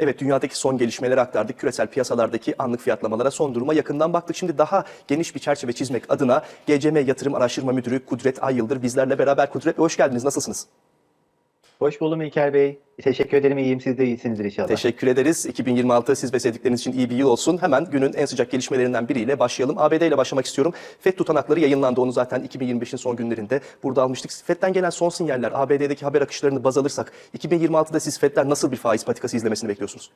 Evet dünyadaki son gelişmeleri aktardık. Küresel piyasalardaki anlık fiyatlamalara son duruma yakından baktık. Şimdi daha geniş bir çerçeve çizmek adına GCM Yatırım Araştırma Müdürü Kudret Ay Yıldır bizlerle beraber. Kudret hoş geldiniz. Nasılsınız? Hoş buldum İlker Bey. Teşekkür ederim. İyiyim. Siz de iyisinizdir inşallah. Teşekkür ederiz. 2026 siz ve sevdikleriniz için iyi bir yıl olsun. Hemen günün en sıcak gelişmelerinden biriyle başlayalım. ABD ile başlamak istiyorum. FED tutanakları yayınlandı. Onu zaten 2025'in son günlerinde burada almıştık. FED'den gelen son sinyaller, ABD'deki haber akışlarını baz alırsak 2026'da siz FED'den nasıl bir faiz patikası izlemesini bekliyorsunuz?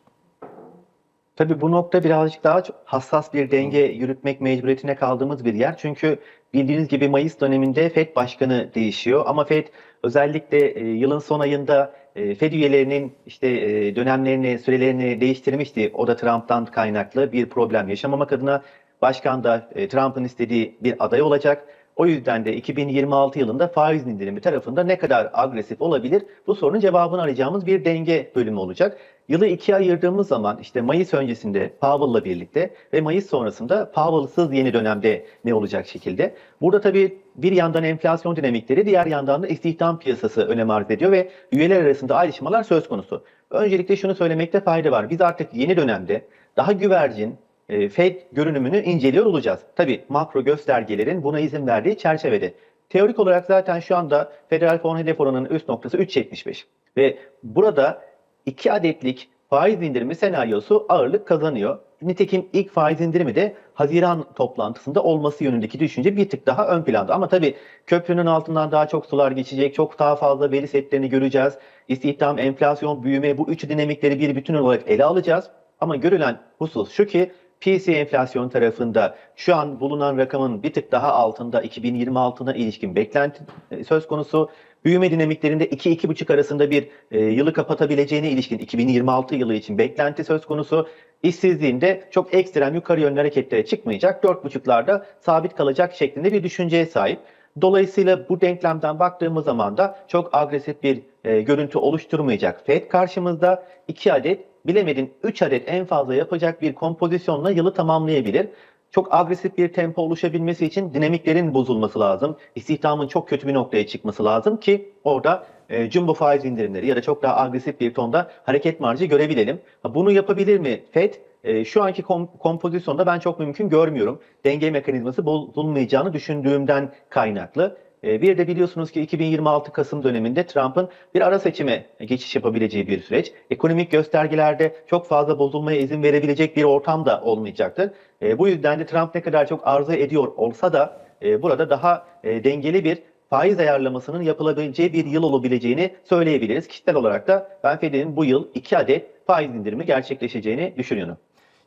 Tabii bu nokta birazcık daha hassas bir denge yürütmek mecburiyetine kaldığımız bir yer. Çünkü bildiğiniz gibi Mayıs döneminde FED başkanı değişiyor. Ama FED özellikle e, yılın son ayında e, FED üyelerinin işte e, dönemlerini, sürelerini değiştirmişti. O da Trump'tan kaynaklı bir problem yaşamamak adına başkan da Trump'ın istediği bir aday olacak. O yüzden de 2026 yılında faiz indirimi tarafında ne kadar agresif olabilir bu sorunun cevabını arayacağımız bir denge bölümü olacak. Yılı ikiye ayırdığımız zaman işte Mayıs öncesinde Powell'la birlikte ve Mayıs sonrasında Powell'sız yeni dönemde ne olacak şekilde. Burada tabii bir yandan enflasyon dinamikleri diğer yandan da istihdam piyasası önem arz ediyor ve üyeler arasında ayrışmalar söz konusu. Öncelikle şunu söylemekte fayda var. Biz artık yeni dönemde daha güvercin, e, Fed görünümünü inceliyor olacağız. Tabii makro göstergelerin buna izin verdiği çerçevede. Teorik olarak zaten şu anda federal fon hedef oranının üst noktası 3.75 ve burada 2 adetlik faiz indirimi senaryosu ağırlık kazanıyor. Nitekim ilk faiz indirimi de Haziran toplantısında olması yönündeki düşünce bir tık daha ön planda. Ama tabii köprünün altından daha çok sular geçecek, çok daha fazla veri setlerini göreceğiz. İstihdam, enflasyon, büyüme bu üç dinamikleri bir bütün olarak ele alacağız. Ama görülen husus şu ki PCE enflasyon tarafında şu an bulunan rakamın bir tık daha altında 2026'na ilişkin beklenti e, söz konusu. Büyüme dinamiklerinde 2-2,5 arasında bir e, yılı kapatabileceğine ilişkin 2026 yılı için beklenti söz konusu. İşsizliğinde çok ekstrem yukarı yönlü hareketlere çıkmayacak, 4,5'larda sabit kalacak şeklinde bir düşünceye sahip. Dolayısıyla bu denklemden baktığımız zaman da çok agresif bir e, görüntü oluşturmayacak. FED karşımızda 2 adet bilemedin 3 adet en fazla yapacak bir kompozisyonla yılı tamamlayabilir. Çok agresif bir tempo oluşabilmesi için dinamiklerin bozulması lazım. İstihdamın çok kötü bir noktaya çıkması lazım ki orada e, jumbo faiz indirimleri ya da çok daha agresif bir tonda hareket marjı görebilelim. Bunu yapabilir mi FED? E, şu anki kom- kompozisyonda ben çok mümkün görmüyorum. Denge mekanizması bozulmayacağını düşündüğümden kaynaklı. E, Bir de biliyorsunuz ki 2026 Kasım döneminde Trump'ın bir ara seçime geçiş yapabileceği bir süreç. Ekonomik göstergelerde çok fazla bozulmaya izin verebilecek bir ortam da olmayacaktır. E, Bu yüzden de Trump ne kadar çok arzu ediyor olsa da e, burada daha e, dengeli bir faiz ayarlamasının yapılabileceği bir yıl olabileceğini söyleyebiliriz. Kişisel olarak da ben Fed'in bu yıl 2 adet faiz indirimi gerçekleşeceğini düşünüyorum.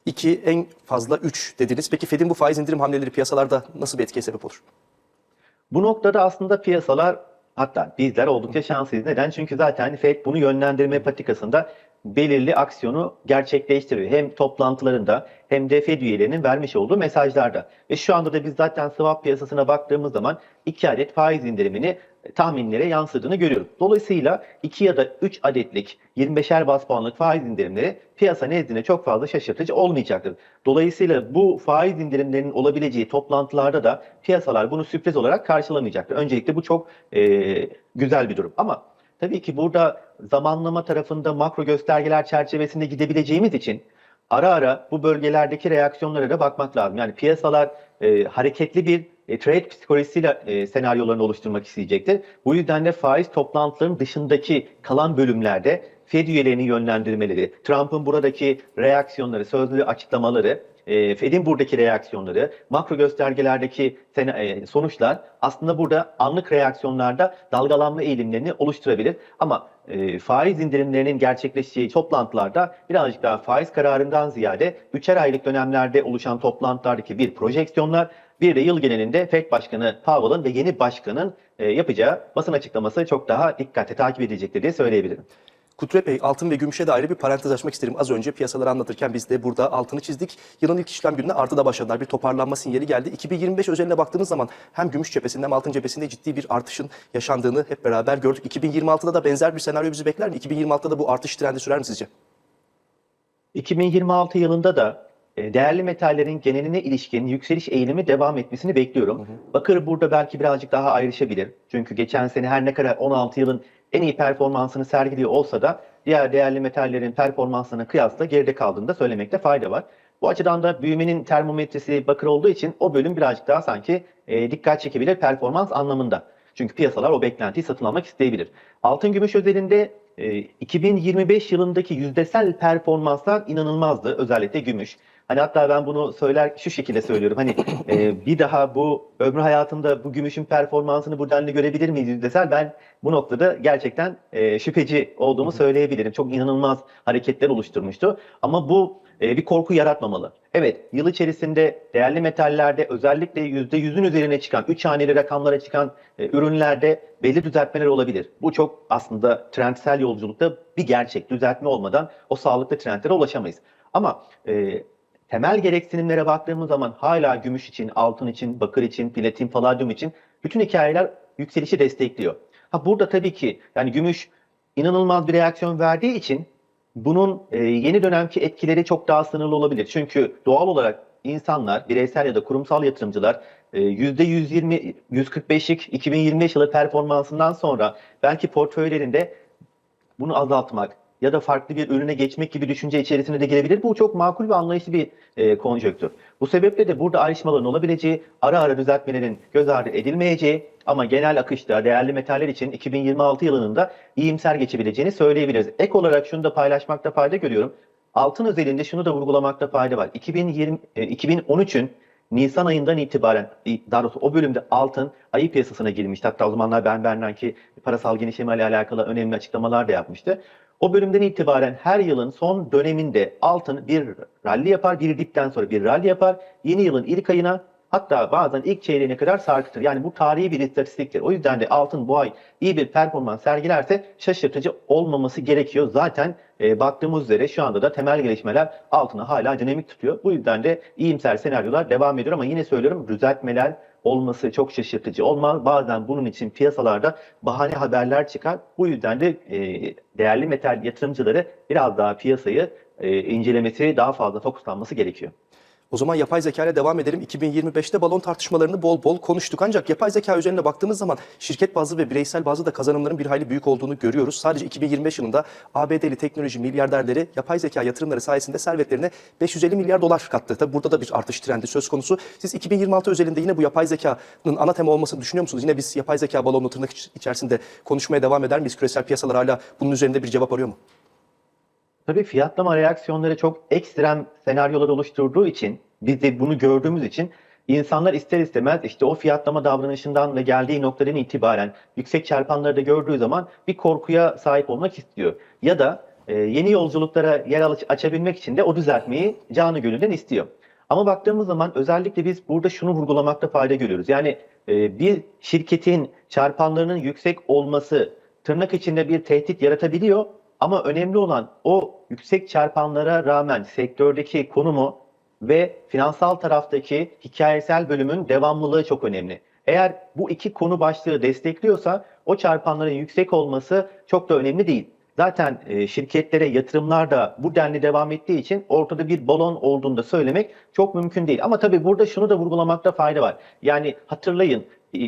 2 en fazla 3 dediniz. Peki FED'in bu faiz indirim hamleleri piyasalarda nasıl bir etkiye sebep olur? Bu noktada aslında piyasalar hatta bizler oldukça şanslıyız. Neden? Çünkü zaten FED bunu yönlendirme patikasında belirli aksiyonu gerçekleştiriyor. Hem toplantılarında hem de FED üyelerinin vermiş olduğu mesajlarda. Ve şu anda da biz zaten swap piyasasına baktığımız zaman 2 adet faiz indirimini tahminlere yansıdığını görüyoruz. Dolayısıyla 2 ya da 3 adetlik 25'er bas puanlık faiz indirimleri piyasa nezdinde çok fazla şaşırtıcı olmayacaktır. Dolayısıyla bu faiz indirimlerinin olabileceği toplantılarda da piyasalar bunu sürpriz olarak karşılamayacaktır. Öncelikle bu çok e, güzel bir durum. Ama tabii ki burada zamanlama tarafında makro göstergeler çerçevesinde gidebileceğimiz için ara ara bu bölgelerdeki reaksiyonlara da bakmak lazım. Yani piyasalar e, hareketli bir e, trade psikolojisiyle e, senaryolarını oluşturmak isteyecektir. Bu yüzden de faiz toplantılarının dışındaki kalan bölümlerde Fed üyelerini yönlendirmeleri, Trump'ın buradaki reaksiyonları, sözlü açıklamaları, e, Fed'in buradaki reaksiyonları, makro göstergelerdeki e, sonuçlar aslında burada anlık reaksiyonlarda dalgalanma eğilimlerini oluşturabilir. Ama e, faiz indirimlerinin gerçekleşeceği toplantılarda birazcık daha faiz kararından ziyade üçer aylık dönemlerde oluşan toplantılardaki bir projeksiyonlar bir de yıl genelinde FED Başkanı Powell'ın ve yeni başkanın e, yapacağı basın açıklaması çok daha dikkatle takip edilecektir diye söyleyebilirim. Kudret Bey, altın ve gümüşe dair bir parantez açmak isterim. Az önce piyasaları anlatırken biz de burada altını çizdik. Yılın ilk işlem gününe artıda başladılar. Bir toparlanma sinyali geldi. 2025 özeline baktığımız zaman hem gümüş cephesinde hem altın cephesinde ciddi bir artışın yaşandığını hep beraber gördük. 2026'da da benzer bir senaryo bizi bekler mi? 2026'da da bu artış trendi sürer mi sizce? 2026 yılında da değerli metallerin geneline ilişkin yükseliş eğilimi devam etmesini bekliyorum. Bakır burada belki birazcık daha ayrışabilir. Çünkü geçen sene her ne kadar 16 yılın en iyi performansını sergiliyor olsa da diğer değerli metallerin performanslarına kıyasla geride kaldığını da söylemekte fayda var. Bu açıdan da büyümenin termometresi bakır olduğu için o bölüm birazcık daha sanki e, dikkat çekebilir performans anlamında. Çünkü piyasalar o beklentiyi satın almak isteyebilir. Altın gümüş özelinde e, 2025 yılındaki yüzdesel performanslar inanılmazdı. Özellikle gümüş. Hani hatta ben bunu söyler şu şekilde söylüyorum. Hani e, bir daha bu ömrü hayatımda bu gümüşün performansını bu denli görebilir miyiz yüzdesel? Ben bu noktada gerçekten e, şüpheci olduğumu söyleyebilirim. Çok inanılmaz hareketler oluşturmuştu. Ama bu e, bir korku yaratmamalı. Evet, yıl içerisinde değerli metallerde özellikle %100'ün üzerine çıkan, 3 haneli rakamlara çıkan e, ürünlerde belli düzeltmeler olabilir. Bu çok aslında trendsel yolculukta bir gerçek. Düzeltme olmadan o sağlıklı trendlere ulaşamayız. Ama e, temel gereksinimlere baktığımız zaman hala gümüş için, altın için, bakır için, platin, paladyum için bütün hikayeler yükselişi destekliyor. Ha burada tabii ki yani gümüş inanılmaz bir reaksiyon verdiği için bunun e, yeni dönemki etkileri çok daha sınırlı olabilir. Çünkü doğal olarak insanlar, bireysel ya da kurumsal yatırımcılar e, %120, 145'lik 2025 yılı performansından sonra belki portföylerinde bunu azaltmak ya da farklı bir ürüne geçmek gibi düşünce içerisine de girebilir. Bu çok makul ve anlayışlı bir e, konjöktür. Bu sebeple de burada ayrışmaların olabileceği, ara ara düzeltmelerin göz ardı edilmeyeceği ama genel akışta değerli metaller için 2026 yılının da iyimser geçebileceğini söyleyebiliriz. Ek olarak şunu da paylaşmakta fayda görüyorum. Altın özelinde şunu da vurgulamakta fayda var. 2020 e, 2013'ün Nisan ayından itibaren daha doğrusu o bölümde altın ayı piyasasına girmişti. Hatta o zamanlar Ben Bernanke parasal genişleme ile alakalı önemli açıklamalar da yapmıştı. O bölümden itibaren her yılın son döneminde altın bir rally yapar, bir dipten sonra bir rally yapar. Yeni yılın ilk ayına hatta bazen ilk çeyreğine kadar sarkıtır. Yani bu tarihi bir istatistiktir. O yüzden de altın bu ay iyi bir performans sergilerse şaşırtıcı olmaması gerekiyor. Zaten e, baktığımız üzere şu anda da temel gelişmeler altını hala dinamik tutuyor. Bu yüzden de iyimser senaryolar devam ediyor ama yine söylüyorum düzeltmeler olması çok şaşırtıcı olmaz. Bazen bunun için piyasalarda bahane haberler çıkar. Bu yüzden de e, değerli metal yatırımcıları biraz daha piyasayı e, incelemesi, daha fazla fokuslanması gerekiyor. O zaman yapay zeka ile devam edelim. 2025'te balon tartışmalarını bol bol konuştuk. Ancak yapay zeka üzerine baktığımız zaman şirket bazlı ve bireysel bazlı da kazanımların bir hayli büyük olduğunu görüyoruz. Sadece 2025 yılında ABD'li teknoloji milyarderleri yapay zeka yatırımları sayesinde servetlerine 550 milyar dolar kattı. Tabi burada da bir artış trendi söz konusu. Siz 2026 özelinde yine bu yapay zekanın ana tema olmasını düşünüyor musunuz? Yine biz yapay zeka balonlu tırnak içerisinde konuşmaya devam eder miyiz? Küresel piyasalar hala bunun üzerinde bir cevap arıyor mu? Tabii fiyatlama reaksiyonları çok ekstrem senaryolar oluşturduğu için biz de bunu gördüğümüz için insanlar ister istemez işte o fiyatlama davranışından ve geldiği noktadan itibaren yüksek çarpanları da gördüğü zaman bir korkuya sahip olmak istiyor. Ya da e, yeni yolculuklara yer aç- açabilmek için de o düzeltmeyi canı gönülden istiyor. Ama baktığımız zaman özellikle biz burada şunu vurgulamakta fayda görüyoruz. Yani e, bir şirketin çarpanlarının yüksek olması tırnak içinde bir tehdit yaratabiliyor ama önemli olan o yüksek çarpanlara rağmen sektördeki konumu ve finansal taraftaki hikayesel bölümün devamlılığı çok önemli. Eğer bu iki konu başlığı destekliyorsa o çarpanların yüksek olması çok da önemli değil. Zaten e, şirketlere yatırımlar da bu denli devam ettiği için ortada bir balon olduğunu da söylemek çok mümkün değil. Ama tabii burada şunu da vurgulamakta fayda var. Yani hatırlayın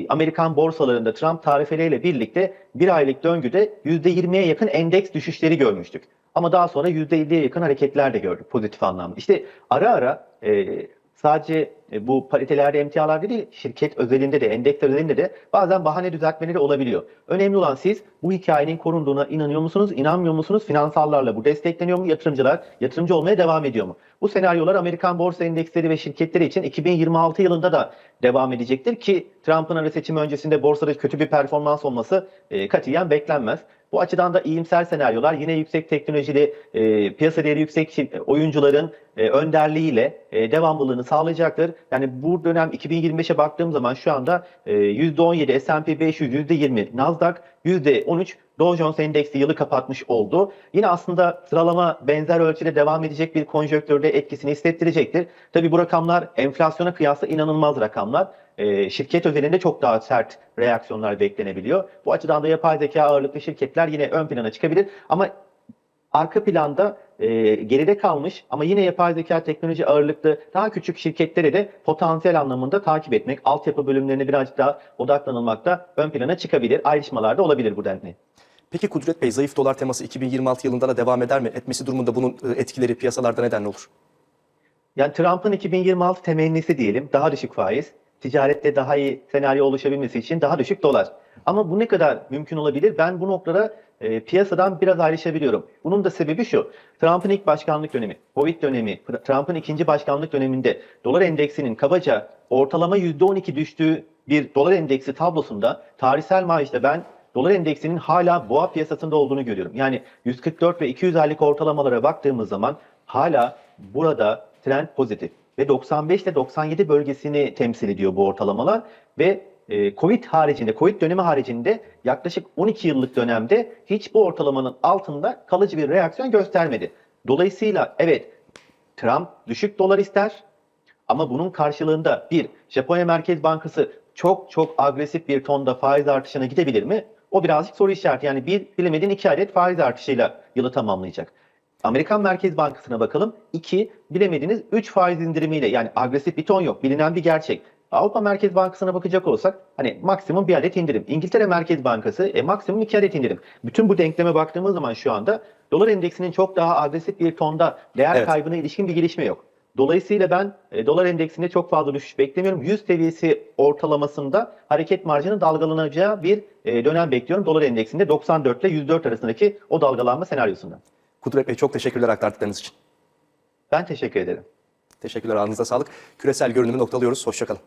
Amerikan borsalarında Trump tarifeleriyle birlikte bir aylık döngüde %20'ye yakın endeks düşüşleri görmüştük. Ama daha sonra %50'ye yakın hareketler de gördük pozitif anlamda. İşte ara ara e, sadece e, bu paritelerde emtialarda değil şirket özelinde de endeksler özelinde de bazen bahane düzeltmeleri olabiliyor. Önemli olan siz bu hikayenin korunduğuna inanıyor musunuz, inanmıyor musunuz? Finansallarla bu destekleniyor mu? Yatırımcılar yatırımcı olmaya devam ediyor mu? Bu senaryolar Amerikan borsa endeksleri ve şirketleri için 2026 yılında da devam edecektir ki Trump'ın ara seçimi öncesinde borsada kötü bir performans olması e, katiyen beklenmez. Bu açıdan da iyimser senaryolar yine yüksek teknolojili e, piyasa değeri yüksek şir- oyuncuların e, önderliğiyle e, devamlılığını sağlayacaktır. Yani bu dönem 2025'e baktığım zaman şu anda e, %17 S&P 500, %20 Nasdaq, %13 Dow Jones Endeksi yılı kapatmış oldu. Yine aslında sıralama benzer ölçüde devam edecek bir konjonktürde etkisini hissettirecektir. Tabii bu rakamlar enflasyona kıyasla inanılmaz rakamlar. Ee, şirket özelinde çok daha sert reaksiyonlar beklenebiliyor. Bu açıdan da yapay zeka ağırlıklı şirketler yine ön plana çıkabilir. Ama arka planda e, geride kalmış ama yine yapay zeka teknoloji ağırlıklı daha küçük şirketleri de potansiyel anlamında takip etmek, altyapı bölümlerine birazcık daha odaklanılmakta ön plana çıkabilir. Ayrışmalar da olabilir bu denli. Peki Kudret Bey zayıf dolar teması 2026 yılında da devam eder mi? Etmesi durumunda bunun e, etkileri piyasalarda neden olur? Yani Trump'ın 2026 temennisi diyelim daha düşük faiz, ticarette daha iyi senaryo oluşabilmesi için daha düşük dolar. Ama bu ne kadar mümkün olabilir? Ben bu noktada e, piyasadan biraz ayrışabiliyorum. Bunun da sebebi şu. Trump'ın ilk başkanlık dönemi, Covid dönemi, Trump'ın ikinci başkanlık döneminde dolar endeksinin kabaca ortalama %12 düştüğü bir dolar endeksi tablosunda tarihsel maaşta ben dolar endeksinin hala boğa piyasasında olduğunu görüyorum. Yani 144 ve 200 aylık ortalamalara baktığımız zaman hala burada trend pozitif ve 95 ile 97 bölgesini temsil ediyor bu ortalamalar ve e, Covid haricinde, Covid dönemi haricinde yaklaşık 12 yıllık dönemde hiç bu ortalamanın altında kalıcı bir reaksiyon göstermedi. Dolayısıyla evet Trump düşük dolar ister ama bunun karşılığında bir Japonya Merkez Bankası çok çok agresif bir tonda faiz artışına gidebilir mi? O birazcık soru işareti. Yani bir bilemedin iki adet faiz artışıyla yılı tamamlayacak. Amerikan Merkez Bankası'na bakalım. 2 bilemediniz 3 faiz indirimiyle yani agresif bir ton yok. Bilinen bir gerçek. Avrupa Merkez Bankası'na bakacak olsak hani maksimum bir adet indirim. İngiltere Merkez Bankası e, maksimum 2 adet indirim. Bütün bu denkleme baktığımız zaman şu anda dolar endeksinin çok daha agresif bir tonda değer Evet. kaybına ilişkin bir gelişme yok. Dolayısıyla ben e, dolar endeksinde çok fazla düşüş beklemiyorum. 100 seviyesi ortalamasında hareket marjının dalgalanacağı bir e, dönem bekliyorum. Dolar endeksinde 94 ile 104 arasındaki o dalgalanma senaryosunda. Kudret Bey çok teşekkürler aktardıklarınız için. Ben teşekkür ederim. Teşekkürler ağzınıza sağlık. Küresel görünümü noktalıyoruz. Hoşçakalın.